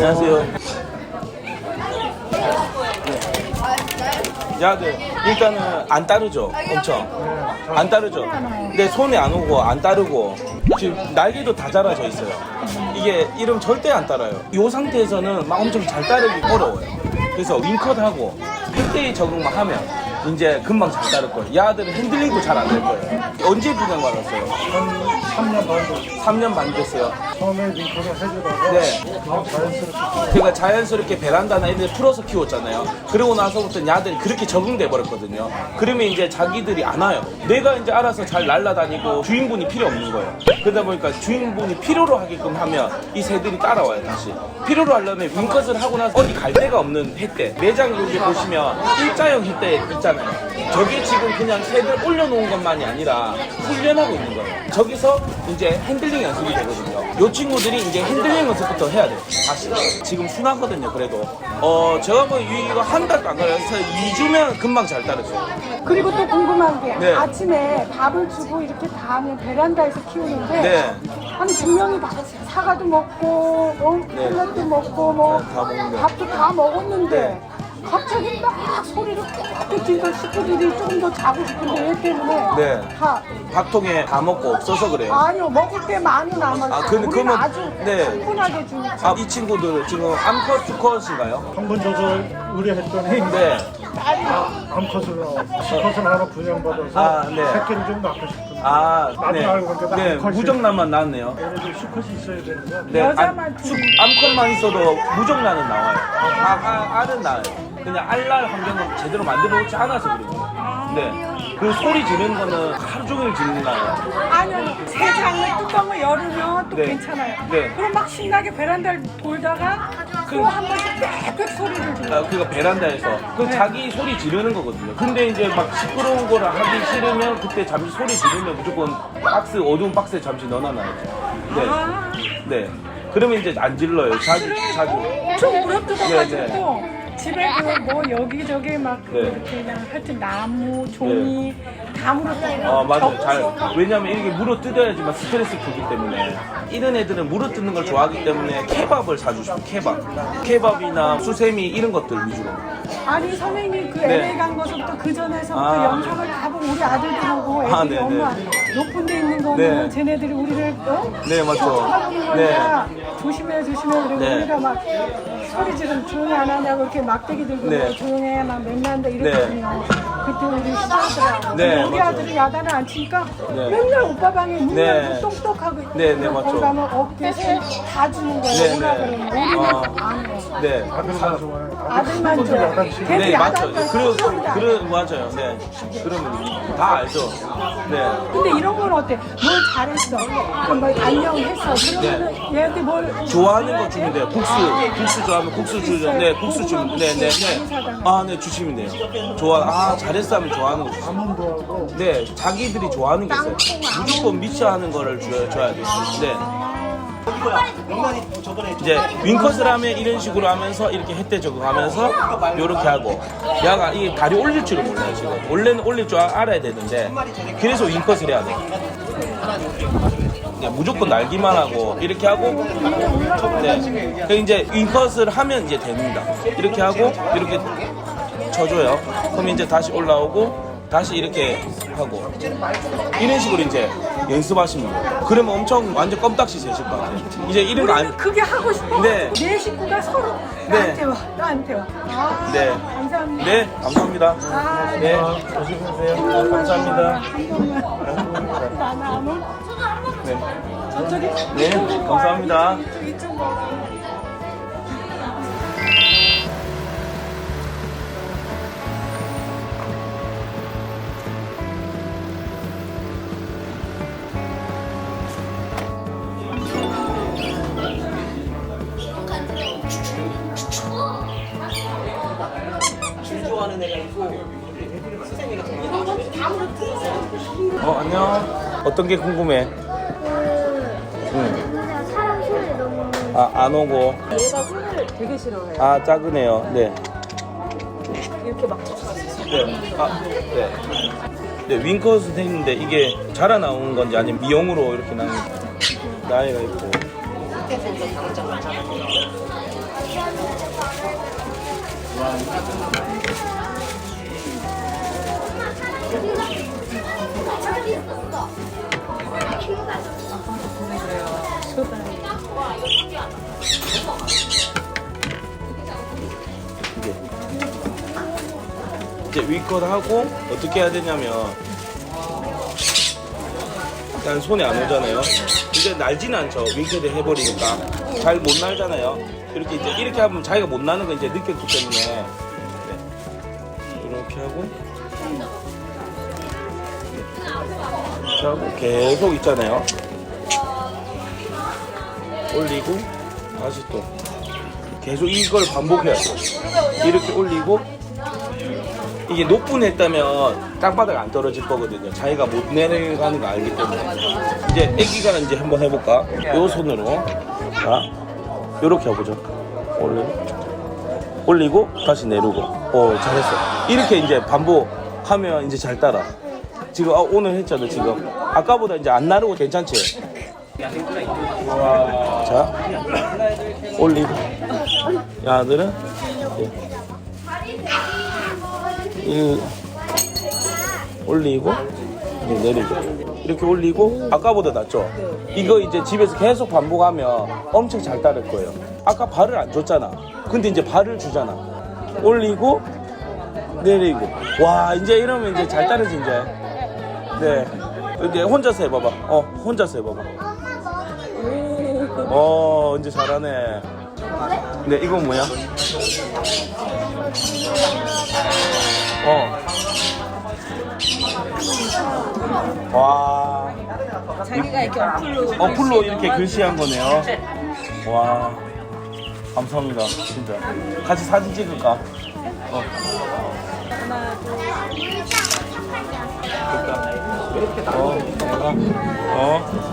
안녕하세요. 야들 일단은 안 따르죠, 엄청 안 따르죠. 근데 손에 안 오고 안 따르고 지금 날개도 다 자라져 있어요. 이게 이름 절대 안 따라요. 이 상태에서는 막 엄청 잘 따르기 어려워요. 그래서 윙컷하고 햇대에 적응만 하면 이제 금방 잘 따를 거예요. 야들은 핸들링도 잘 안 될 거예요. 언제 분양 받았어요? 한 3년 반 정도 3년 반 됐어요. 처음에 링크를 해주다가 네. 그냥 자연스럽게 그러니까 자연스럽게 베란다나 이런 데 풀어서 키웠잖아요. 그러고 나서부터 야들이 그렇게 적응돼 버렸거든요. 그러면 이제 자기들이 안 와요. 내가 이제 알아서 잘 날아다니고 주인분이 필요 없는 거예요. 그러다 보니까 주인분이 필요로 하게끔 하면 이 새들이 따라와요 다시. 필요로 하려면 윙컷을 하고 나서 어디 갈 데가 없는 햇대. 매장 여기 보시면 일자형 햇대 있잖아요. 저게 지금 그냥 새들 올려놓은 것만이 아니라 훈련하고 있는 거예요. 저기서 이제 핸들링 연습이 되거든요. 이 친구들이 이제 핸들링 연습부터 해야 돼요. 다시. 지금 순하거든요, 그래도. 어, 제가 뭐 이거 한 달도 안 걸려서 2주면 금방 잘 따르죠. 그리고 또 궁금한 게 네. 아침에 밥을 주고 이렇게 다 하면 베란다에서 키우는데 네. 한두 명이 다 사과도 먹고 어, 네. 콜라도 먹고 뭐 네, 다 먹는데. 밥도 다 먹었는데 네. 갑자기 막 소리를 꾹꾹 찌니까 식구들이 조금 더 자고 싶은데 얘 때문에 네. 다 밥통에 다 먹고 없어서 그래요. 아니요 먹을 때 많이 남았어요 아, 그- 우리는 그러면- 아주 네. 충분하게 주니까 아, 이 친구들 지금 암컷, 수컷인가요? 한번 줘서 의뢰했더니 네. 암컷을 나왔어 수컷을 하나 분양받아서 아, 네. 새끼를 좀 낳고 싶은데 아, 네. 알고 네, 암컷이- 무정란만 나왔네요. 얘네들 수컷이 있어야 되는데 네, 여자만 암, 두- 수- 암컷만 있어도 무정란은 나와요. 아, 아, 알은 나와요. 그냥 알날 환경을 제대로 만들어 놓지 않아서 그래요. 네. 그 소리 지르는 거는 하루 종일 지르는 거예요. 아니요 세상에 뚜껑을 열으면 또 네. 괜찮아요 네. 그럼 막 신나게 베란다를 돌다가 또 한 번씩 빽빽 소리를 들어요 아, 그거 베란다에서. 그 네. 자기 소리 지르는 거거든요. 근데 이제 막 시끄러운 거를 하기 싫으면 그때 잠시 소리 지르면 무조건 박스, 어두운 박스에 잠시 넣어놔야죠. 네. 아. 네. 그러면 이제 안 질러요. 자주, 자주. 좀 부럽뜯어가지고 네, 집에 그뭐 여기저기 막 네. 이렇게 그냥 하여튼 나무, 종이 다 물었다가 어, 맞아요. 잘. 왜냐면 이렇게 물어 뜯어야지만 스트레스 풀기 때문에. 이런 애들은 물어 뜯는 걸 좋아하기 때문에 케밥을 사주 시고, 케밥. 케밥이나 수세미 이런 것들 위주로. 아니 선생님 그 네. LA 간 거서부터 그 전에서부터 아. 영상을 다 보고 우리 아들들하고 애들이 아, 네, 엄마 네. 높은 데 있는 거는 네. 쟤네들이 우리를 어? 네, 맞죠. 네. 조심해 조심해 그리고 네. 우리가 막 소리 지르면 조용히 안 하냐고 이렇게 막대기 들고 네. 뭐 조용해 막 맨날한다 이랬거든요 그때 우리 네, 근데 우리 맞죠. 아들이 야단을 안 치니까 네. 맨날 오빠 방에 문 네. 열고 똑똑하고 있고 네, 네, 맞죠. 거기 가면 어깨 다 주는 거예요 네, 네. 그러면 우리는 어. 안 해요 네. 아들만 좋아해 아들만 좋아 약간씩 걔도 네, 맞죠. 야단만 그러, 칩니다. 그러, 맞아요. 네. 그러면 다 알죠. 네. 근데 이런 건 어때? 뭘 잘했어. 그럼 뭐 안녕했어. 그러면은 얘한테 뭘 좋아하는 거 주면 돼요. 국수, 국수 좋아하면 국수 주죠. 네, 국수 주면, 네, 네, 네. 아, 네, 주시면 돼요. 좋아, 아, 잘했어 하면 좋아하는 거 하고 네, 자기들이 좋아하는 게 있어요. 무조건 미치하는 거를 줘야, 줘야 돼요. 네. 이제 하면 이런 식으로 하면서 이렇게 햇대 적응하면서 이렇게 하고 야가 이 다리 올릴 줄을 몰라요 지금. 원래는 올릴 줄 아- 알아야 되는데 그래서 윙컷을 해야 돼요 네, 무조건 날기만 하고 이렇게 하고 네. 그 이제 윙컷을 하면 이제 됩니다. 이렇게 하고 이렇게 쳐줘요. 그럼 이제 다시 올라오고 다시 이렇게 하고 이런 식으로 이제 연습하시면 돼요 그러면 엄청 완전 껌딱지 되실 것 같아요 이제 이런 거 우리는 안, 그게 하고 싶어. 네. 내 식구가 서로 네. 나한테 와, 나한테 와. 아, 네. 감사합니다. 네, 감사합니다. 아, 네, 조심하세요 한 번만 감사합니다. 한 번만. 나는 안 올. 네, 저쪽에 네. 감사합니다. 이쪽, 이쪽 와. 어, 안녕. 어떤 게 궁금해? 응. 그냥 사람 소리 너무 아, 안 오고. 얘가 손을 되게 싫어해요. 아, 작으네요. 네. 이렇게 막 네. 아, 네. 네, 윙컷은 했는데 이게 자라 나온 건지 아니면 미용으로 이렇게 나온 건지. 나이가 있고. 이제 윙컷 하고 어떻게 해야 되냐면 일단 손에 안 오잖아요. 이제 날지는 않죠. 윙컷을 해버리니까 잘 못 날잖아요. 이렇게 이제 이렇게 하면 자기가 못 나는 거 이제 느꼈기 때문에 네. 이렇게 하고 하고 계속 있잖아요. 올리고 다시 또 계속 이걸 반복해야 돼. 이렇게 올리고 이게 높은 했다면 땅바닥 안 떨어질 거거든요. 자기가 못 내려가는 거 알기 때문에 이제 애기가 이제 한번 해볼까? 요 손으로 자 요렇게 해보죠. 올리고 올리고 다시 내리고. 오 잘했어. 이렇게 이제 반복하면 이제 잘 따라. 지금 아, 오늘 했잖아 지금. 아까보다 이제 안 나르고 괜찮지? 자 올리고 야들은 이 올리고 이 내리고 이렇게 올리고 아까보다 낫죠? 이거 이제 집에서 계속 반복하면 엄청 잘 따를 거예요. 아까 발을 안 줬잖아. 근데 이제 발을 주잖아. 올리고 내리고 와 이제 이러면 이제 잘 따르지 이제. 네. 이제 혼자서 해봐봐. 어 혼자서 해봐봐. 어 이제 잘하네. 근데 이건 뭐야? 어. 와. 자기가 이렇게 어플로 어플로 이렇게 글씨한 거네요. 와. 감사합니다. 진짜. 같이 사진 찍을까? 어. 그러니까. 어, 내가. 어.